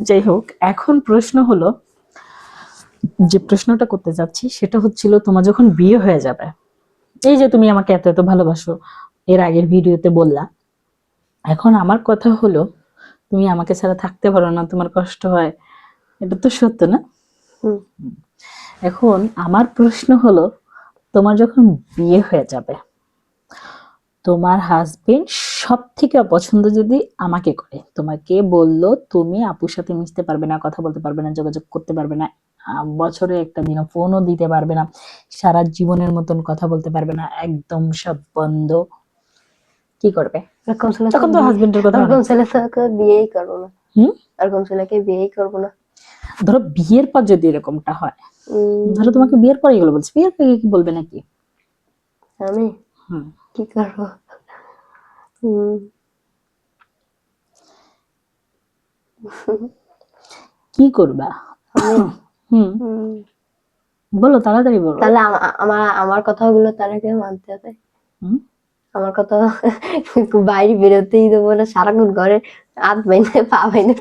যাই হোক এখন প্রশ্ন হলো যে প্রশ্নটা করতে যাচ্ছি সেটা হচ্ছিল তোমার যখন বিয়ে হয়ে যাবে এই যে তুমি আমাকে এত এত ভালোবাসো এর আগের ভিডিওতে বললা এখন আমার কথা হলো তুমি আমাকে ছাড়া থাকতে পারো না তোমার কষ্ট হয় এটা তো সত্য না? এখন আমার প্রশ্ন হলো তোমার যখন বিয়ে হয়ে যাবে তোমার হাজবেন্ড সব থেকে অপছন্দ যদি আমাকে করে। তোমাকে বলল তুমি আপুর সাথে মিশতে পারবে না কথা বলতে পারবে না যোগাযোগ করতে পারবে না বছরে একটা দিনও ফোনও দিতে পারবে না সারা জীবনের মতন কথা বলতে পারবে না একদম সব বন্ধ। কি করবে? তখন তো হাজবেন্ডের কথা এরকম বিয়েই করব না। হুম? এরকম ছেলেকে বিয়েই করব না। ধরো বিয়ের পর যদি এরকমটা হয় ধরো তোমাকে বিয়ের পরে এগুলো বলছে বিয়ের পরে কি বলবে নাকি? আমি? হুম। কি করব? কি করবা? হুম। বলো তাড়াতাড়ি বলো। তাহলে আমার আমার কথাগুলো তারাকে মানতে হবে। আমার কথা বাইরে বেরোতেই দেবো না সারাক্ষণ ঘরে হাত বাইনে পা বাইনে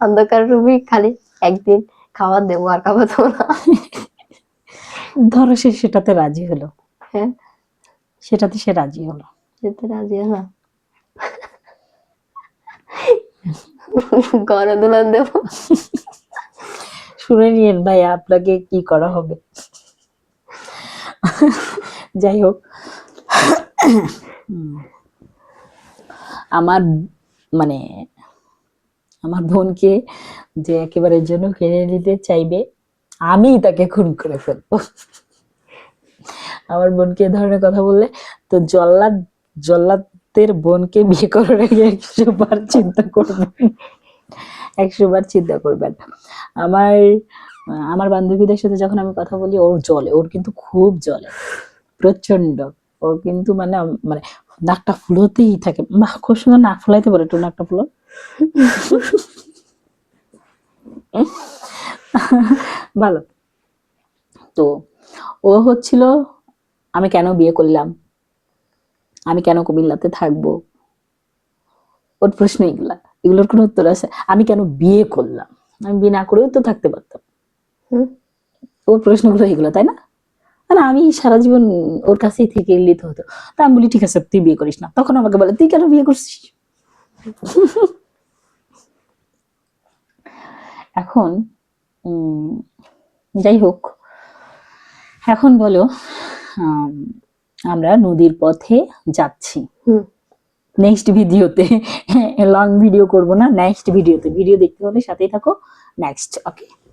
অন্ধকার রুমে খালি। একদিন খাবার দেবো আর খাবার দেবো না। ধরো সে সেটাতে রাজি হলো। হ্যাঁ। সেটাতে সে রাজি হলো। যেতে রাজি না ঘরে দুলান দেবো। শুনে নিয়েন ভাই, আপনাকে কি করা হবে। যাই হোক। আমার মানে আমার বোনকে যে একেবারে জন্য কিনে নিতে চাইবে আমি তাকে খুন করে ফেলব। আমার বোনকে এ ধরনের কথা বললে তো জল্লাদ জল্লাদের বোনকে বিয়ে করার আগে একশো বার চিন্তা করবেন। একশো বার চিন্তা করবেন। আমার আমার বান্ধবীদের সাথে যখন আমি কথা বলি, ওর জলে, ওর কিন্তু খুব জলে। প্রচণ্ড ও কিন্তু মানে মানে নাকটা ফুলোতেই থাকে। বাহ খুব সুন্দর নাক ফুলাইতে পারে, একটু নাকটা ফুলো ভালো। তো ও হচ্ছিল, আমি কেন বিয়ে করলাম? আমি কেন কুমিল্লাতে থাকব? ওর প্রশ্ন এগুলা। এগুলোর কোনো উত্তর আছে? আমি কেন বিয়ে করলাম? আমি বিয়ে না করেও তো থাকতে পারতাম। ওর প্রশ্নগুলো এগুলো তাই না? না আমি সারা জীবন ওর কাছেই থেকে লিত হতো। তা আমি বলি ঠিক আছে তুই বিয়ে করিস না। তখন আমাকে বলে তুই কেন বিয়ে করছিস? এখন উম, যাই হোক। এখন বলো আমরা নদীর পথে যাচ্ছি। নেক্সট ভিডিওতে লং ভিডিও করব না নেক্সট ভিডিওতে ভিডিও দেখতে হলে সাথেই থাকো। Next okay